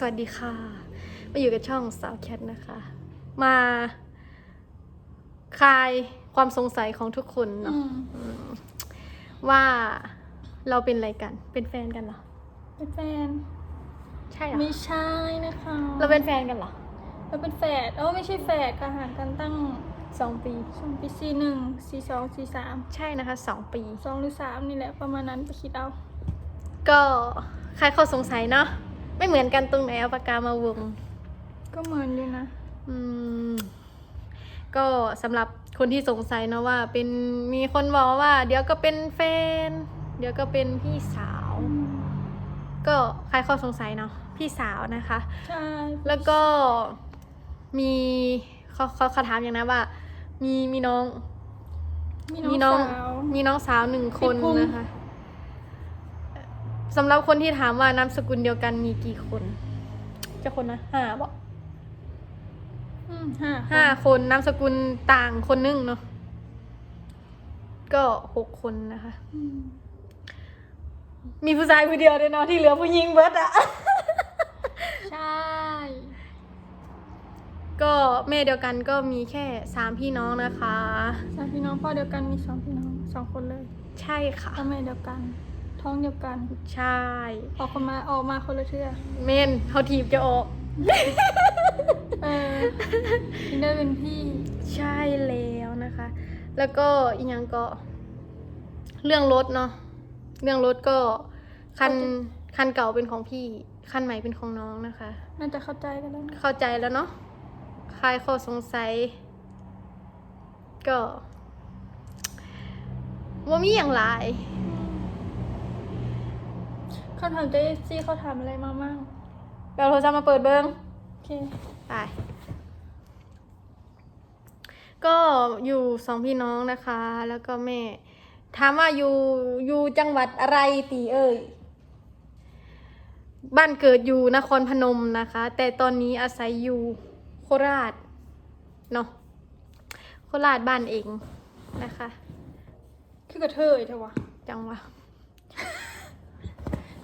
สวัสดีค่ะ มาอยู่กับช่องสาวแคทนะคะ มาคลายความสงสัยของทุกคนเนาะว่าเราเป็นอะไรกัน เป็นแฟนกันเหรอ เป็นแฟน ใช่เหรอ ไม่ใช่นะคะ เราเป็นแฟนกันเหรอ เราเป็นแฝดเออไม่ใช่แฝดค่ะห่างกันตั้งสองปีสองปีสี่หนึ่งสี่สองสี่สามใช่นะคะสองปีสองหรือสามนี่แหละประมาณนั้นไปคิดเอา ก็ใครข้อสงสัยเนาะ ไม่เหมือนกันตรงไหนเอาปากกามาวง ก็เหมือนอยู่นะ อืม ก็สำหรับคนที่สงสัยเนอะว่า เป็นมีคนบอกว่า เดี๋ยวก็เป็นแฟน เดี๋ยวก็เป็นพี่สาว ก็ใครข้อสงสัยเนาะพี่สาวนะคะ ใช่ แล้วก็มีเขาเขาเขาถามอย่างนะว่า มีมีน้อง มีมีน้น้อองงสาว มีน้องสาวหนึ่งคนติดพุงนะคะ สำหรับคนที่ถามว่านามสกุลเดียวกันมีกี่คน จะคนนะห้าบอกอืมห้าห้าคนนามสกุลต่างคนนึงเนาะก็หกคนนะคะอืมมีผู้ชายผู้เดียวด้วยเนาะที่เหลือผู้หญิงเบิร์ดอะใช่ ก็แม่เดียวกันก็มีแค่สามพี่น้องนะคะสามพี่น้องพ่อเดียวกันมีสองพี่น้องสองคนเลย ใช่ค่ะพ่อแม่เดียวกัน ท้องเดียวกันใช่ออกมาออกมาคนละเทื่อเมนเขาถีบจะออกเอออินเดอร์เป็นพี่ใช่แล้วนะคะ แล้วก็อีกอย่างก็ เรื่องรถเนาะเรื่องรถก็คันคันเก่าเป็นของพี่ คันใหม่เป็นของน้องนะคะ น่าจะเข้าใจกันแล้วนะเข้าใจแล้วเนาะคลายข้อสงสัย ก็ว่ามีอย่างไร เขาถามเจสซี่เขาถามอะไรมามั่งไปเอาโทรศัพท์มาเปิดเบิงโอเคไปก็อยู่สองพี่น้องนะคะ แล้วก็แม่ ถามว่าอยู่อยู่จังหวัดอะไรตีเอ่ยบ้านเกิดอยู่นครพนมนะคะ แต่ตอนนี้อาศัยอยู่โคราชเนาะโคราชบ้านเองนะคะ คือกระเทยเถอะวะจังหวะ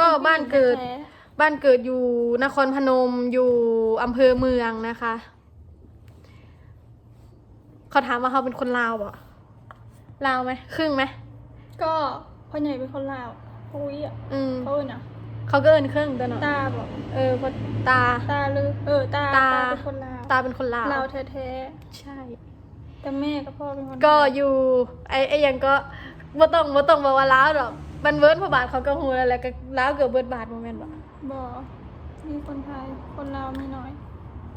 ก็บ้านเกิดแท้บ้านเกิดอยู่นครพนมอยู่อำเภอเมืองนะคะ เขาถามว่าเขาเป็นคนลาวบ่ลาวไหมครึ่งไหมก็พ่อใหญ่เป็นคนลาวปุ้ยอะอืมเขาเอิ้นอะเขาก็เอินครึ่งตัวเนาะตาบอกเออเพราะตา ตาลือเออตา ตาเป็นคนลาวตาเป็นคนลาวลาวแท้ใช่ ๆแต่แม่กับพ่อเป็นคนก็ไทยอยู่ไอ้ไอ้หยังก็บ่ต้องบ่ต้องบอกว่าลาวหรอก บันเวิร์นพระบาทเขาก็ฮู้แล้วแหละก็ลาวเกือบเบิดบาทโมเมนต์บ่บอกมีคนไทย คนลาวมีน้อย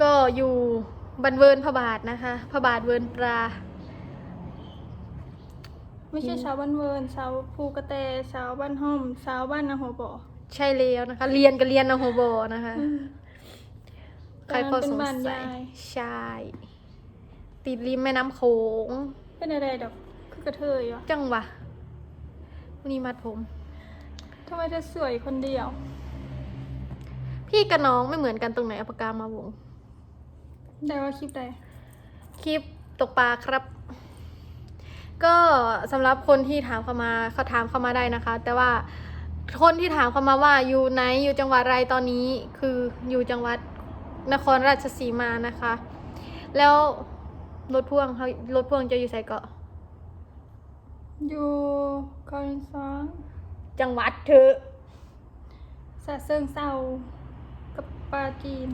ก็อยู่บันเวิร์นพระบาทนะคะพระบาทเวิร์นปลาไม่ใช่ชาวบ้านเวิร์นชาวภูกระแตชาวบ้านห้อมชาวบ้านนาหัวบ่อใช่แล้วนะคะ เรียนก็เรียนนะโฮโบนะคะอืมใครพอสงตอนนั้นเป็นบ้านสัยยายใช่ติดริมแม่น้ำโขงเป็นอะไรดอกคือกระเทยวะจังหวะ วันนี้มัดผมทำไมเธอสวยคนเดียว พี่กับน้องไม่เหมือนกันตรงไหนเอาปากกามาวง ได้ว่าคลิปใดคลิปตกปลาครับ ก็สำหรับคนที่ถามเข้ามาเขาถามเข้ามาได้นะคะ แต่ว่าคนที่ถามเข้ามาว่าอยู่ไหนอยู่จังหวัดอะไรตอนนี้คืออยู่จังหวัดนครราชสีมานะคะ แล้วรถพ่วงเขารถพ่วงจะอยู่ใส่เกาะ อยู่เกาหลีซอนจังหวัดเธอสะเซิงเศร้ากับปาจีน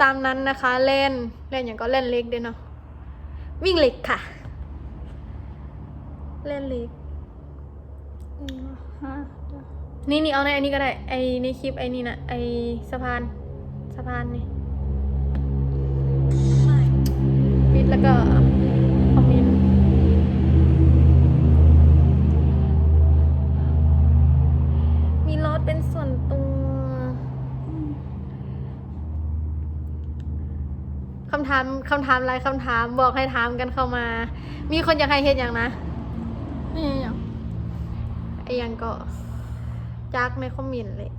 ตามนั้นนะคะเล่นเล่นอย่างก็เล่นเล็กด้วยเนาะวิ่งเล็กค่ะ เล่นเล็กเออฮะเดี๋ยวนี่นี่เอาในอันนี้ก็ได้ ไอในคลิปไอนี่นะไอสะพานสะพานนี่ปิดแล้วก็ รถเป็นส่วนตัวอืมคำถามคำถามอะไรคำถามบอกให้ถามกันเข้ามา มีคนอยากให้เฮ็ดอย่างนะนี่อย่างไอหยังก็จักในคอมเมนต์เลย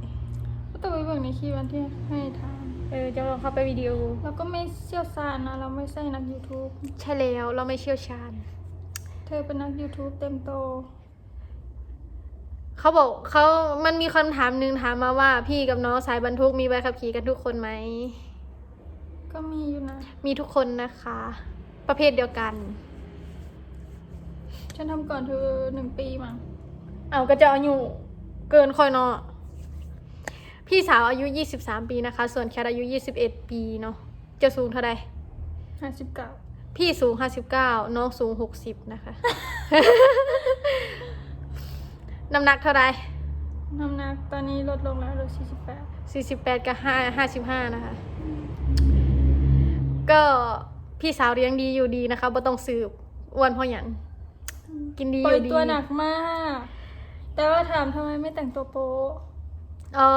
ก็ต้องไปเบิ่งในคลิปวันที่ให้ทานเออจะลองเข้าไปวิดีโอเราก็ไม่เชี่ยวชาญนะ เราไม่ใช่นัก YouTube ใช่แล้วเราไม่เชี่ยวชาญ เธอเป็นนัก YouTube เต็มโต เขาบอกเขามันมีคำถามหนึ่งถามมาว่า พี่กับน้องสายบรรทุกมีใบขับขี่กันทุกคนไหม ก็มีอยู่นะ มีทุกคนนะคะ ประเภทเดียวกัน ฉันทำก่อนเธอหนึ่งปีมั้งเอาก็จะอายุเกินค่อยเนาะพี่สาวอายุ 23 ปีนะคะ ส่วนแคทอายุ 21 ปีเนาะจะสูงเท่าใดห้าสิบเก้าพี่สูง 59 น้องสูง 60 นะคะ น้ำหนักเท่าใดน้ำหนักตอนนี้ลดลงแล้วเหลือสี่สิบแปด48กับ5 55 นะคะ ก็พี่สาวเลี้ยงดีอยู่ดีนะคะบ่ต้องสืบอ้วนเพราะหยังกินดีอปล่อยยู่ดีตัวหนักมาก แต่ว่าถามทำไมไม่แต่งตัวโป๊ะอ๋อ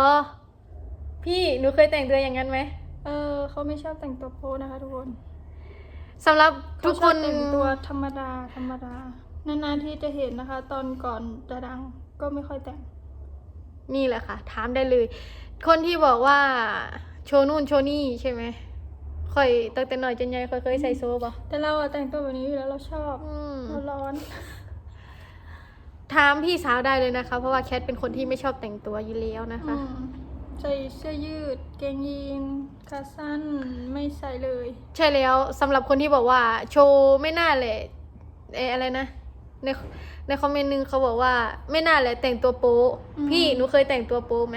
พี่หนูเคยแต่งตัวอย่างนั้นไหมเออเขาไม่ชอบแต่งตัวโป๊ะนะคะทุกคนสำหรับทุกคนเขาชอบแต่งตัวธรรมดาธรรมดา นานๆที่จะเห็นนะคะ ตอนก่อนจะดังก็ไม่ค่อยแต่ง นี่แหละค่ะ ถามได้เลย คนที่บอกว่าโชว์นู่นโชว์นี่ใช่ไหมค่อยตั้งแต่หน่อยจนใหญ่ค่อยเคยใส่โซ่ปะแต่เราอะแต่งตัวแบบนี้อยู่แล้วเราชอบอืมเราร้อน ถามพี่สาวได้เลยนะคะ เพราะว่าแคทเป็นคนที่ไม่ชอบแต่งตัวอยู่แล้วนะคะอืมใส่เสื้อยืดเกงยีนขาสั้นไม่ใส่เลย ใช่แล้วสำหรับคนที่บอกว่า โชว์ไม่น่าเลยเอออะไรนะ ในในคอมเมนต์หนึงเขาบอกว่า ไม่น่าเลยแต่งตัวโป๊ะพี่หนูเคยแต่งตัวโป๊ะไหม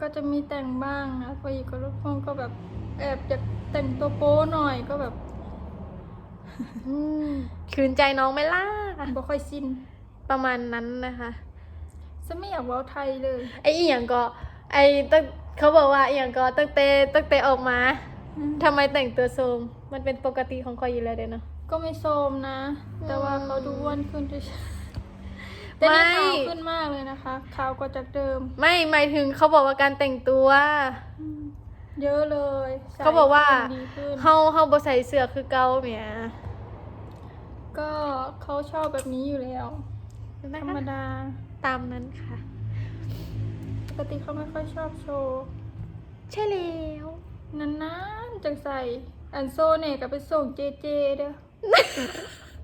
ก็จะมีแต่งบ้างนะพออยู่กับรถพ่วงก็แบบแอบอยากแต่งตัวโป๊หน่อยก็แบบอืมคืนใจน้องไหม่ล่ะบ่ค่อยชินประมาณนั้นนะคะฉันไม่อยากเว้าไทยเลยไอ้อีหยังก็ ไอ้ตั้งเขาบอกว่าอีหยังก็ตั้งแต่ตั้งแต่ออกมาทำไมแต่งตัวโทรมมันเป็นปกติของคอยอยู่แล้วเด้เนาะ ก็ไม่โซมนะ แต่ว่าเขาดูอ้วนขึ้นด้วยไม่แต่นี่ขาวขึ้นมากเลยนะคะขาวกว่าจากเดิมไม่หมายถึงเขาบอกว่าการแต่งตัวเยอะเลยใส่เขาบอกว่าดีขึ้น เฮาเฮาบ่ใส่เสื้อคือเก่าแหมก็เขาชอบแบบนี้อยู่แล้วนะธรรมคะดา ตามนั้นค่ะ ปกติเขาไม่ค่อยชอบโชว์ ใช่แล้ว นานๆจะใส่ อันโซเนี่ยก็ไปส่งเจเจเด้อ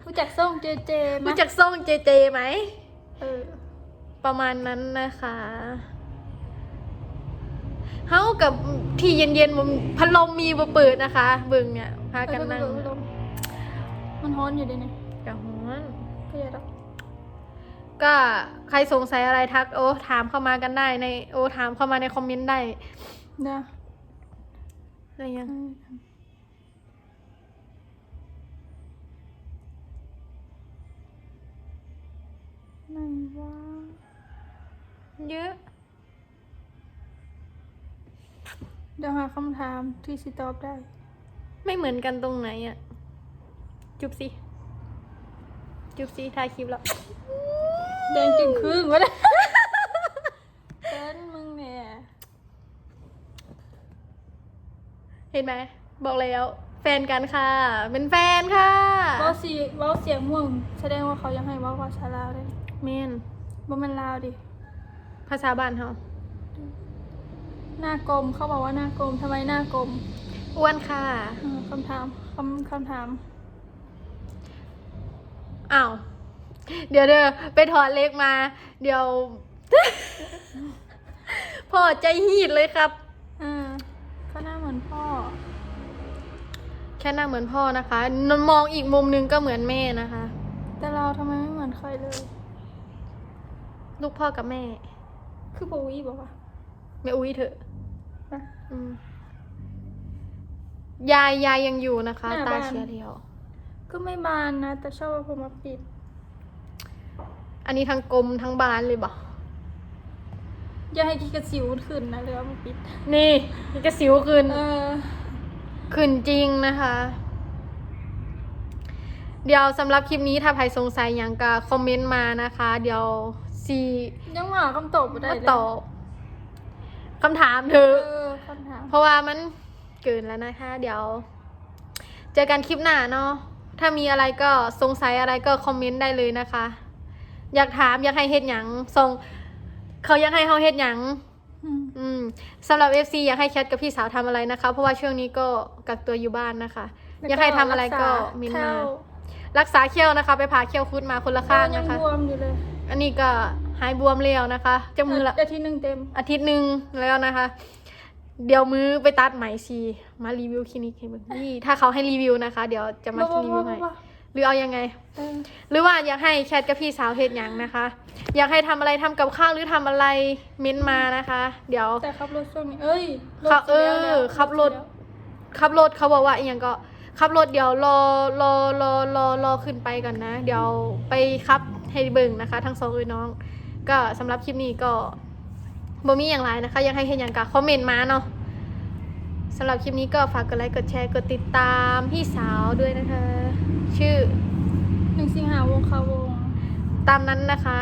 รู้จักส่งเจเจไหมรู้จักส่งเจเจไหมเออ ประมาณนั้นนะคะเฮากับที่เย็นๆมันพัดลมมีบ่เปิดนะคะ เบิ่งเนี่ยพากันนั่งเออเออเออมันฮ้อนอยู่ดิเนี่ยกะฮ้อนก็อย่าดอกก็ใครสงสัยอะไรทัก โอ้ถามเข้ามากันได้ในโอ้ถามเข้ามาในคอมเมนต์ได้นะอะไรยัง วะเยอะ เดี๋ยวหาคำถามที่สิตอบได้ ไม่เหมือนกันตรงไหนอะจุบสิ จุบสิถ่ายคลิปแล้วแดงจึงครึ่งวะเนี่ยเต้นมึงเนี่ย เห็นไหม บอกแล้ว แฟนกันค่ะ เป็นแฟนค่ะ เว้าสีเว้าเสียงม่วง แสดงว่าเขายังให้เว้าภาษาลาวได้ เมนบ่แมันลาวดิ ภาษาบ้านเขาหน้ากลมเขาบอกว่าหน้ากลมทำไมหน้ากลมอ้วนค่ะเออคำถามคำคำถามอ้าวเดี๋ยวเด้อไปถอดเล็กมา เดี๋ยว พ่อใจหีดเลยครับอ่าก็หน้าเหมือนพ่อ แค่หน้าเหมือนพ่อนะคะนนมองอีกมุมหนึงก็เหมือนแม่นะคะ แต่เราทำไมไม่เหมือนใครเลย ลูกพ่อกับแม่ คือโบวี่บอกว่า แม่อุ้ยเถอะนะอืมยายยายยังอยู่นะคะ หน้าตาบ้าน เชียเดียว ก็ไม่บานนะ แต่ชอบเอาผมมาปิด อันนี้ทั้งกลมทั้งบานเลยบ่อย่าให้ขี้กระสิวขึ้นนะเลยเอามาปิด นี่นี่จะสิวขึ้น เออ ขึ้นจริงนะคะ เดี๋ยวสำหรับคลิปนี้ถ้าใครสงสัยอย่างก็คอมเมนต์มานะคะ เดี๋ยว ซียังหาคำตอบไม่ได้มาเลยตอบคำถามเธเออ อคำถาม เพราะว่ามันเกินแล้วนะคะ เดี๋ยว เจอกันคลิปหน้าเนาะถ้ามีอะไรก็สงสัยอะไรก็คอมเมนต์ได้เลยนะคะ อยากถามอยากให้เฮ็ดหยังส่งเขาอยากให้เฮาเฮ็ดหยังอืมอืมสำหรับ FC อยากให้แคทกับพี่สาวทำอะไรนะคะ เพราะว่าช่วงนี้ก็กักตัวอยู่บ้านนะคะ อยากให้ทำอะไรก็มินมา รักษาเขี้ยวนะคะ ไปผ่าเขี้ยวคุดมาคนละข้างยันะงคะ บวมอยู่เลย อันนี้ก็หายบวมแล้วนะคะจะมือละอาทิตย์หนึ่งเต็ม อาทิตย์หนึ่งแล้วนะคะ เดี๋ยวมือไปตัดไหมสีมารีวิวคลินิกให้เบิ่งนี่ถ้าเขาให้รีวิวนะคะ เดี๋ยวจะมารีวิวให้หรือเอายังไงเออหรือว่าอยากให้แคทกับพี่สาวเฮ็ดหยังนะคะ อยากให้ทำอะไรทำกับข้าวหรือทำอะไรเม้นมานะคะ เดี๋ยวแต่ขับรถช่วงนี้เอ้ยขับถสียแล้วเออแล้วขับรถขับรถเขาบอกว่าอหย่างก็ขับรถเดี๋ยวรอรอรอรอรอขึ้นไปก่อนนะ เดี๋ยวไปขับ ให้เบิ่งนะคะ ทั้งสองเอ้ยน้อง ก็สำหรับคลิปนี้ก็บ่มีอย่างไรนะคะ ยังให้เห็นอย่างกะคอมเมนต์มาเนาะสำหรับคลิปนี้ก็ฝากกดไลค์กดแชร์กดติดตามพี่สาวด้วยนะคะ ชื่อหนึ่งสิงหาวงคาวงตามนั้นนะคะ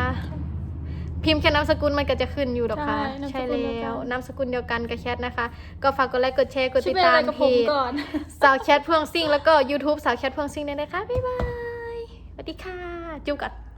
พิมพ์แค่นามสกุลมันก็จะขึ้นอยู่หรอกค่ะใช่นามสกุลเดียวกัน แล้วนามสกุลเดียวกันกับแคทนะคะ ก็ฝากกดไลค์กดแชร์กดชื่ติอดเป็นอะตามไรกับเพผมจก่อน สาวแคทเพื่องซิ่งแล้วก็ YouTube สาวแคทเพื่องซิ่งด้วยนะคะบ๊ายบายสวัสดีค่ะจุ๊บกัน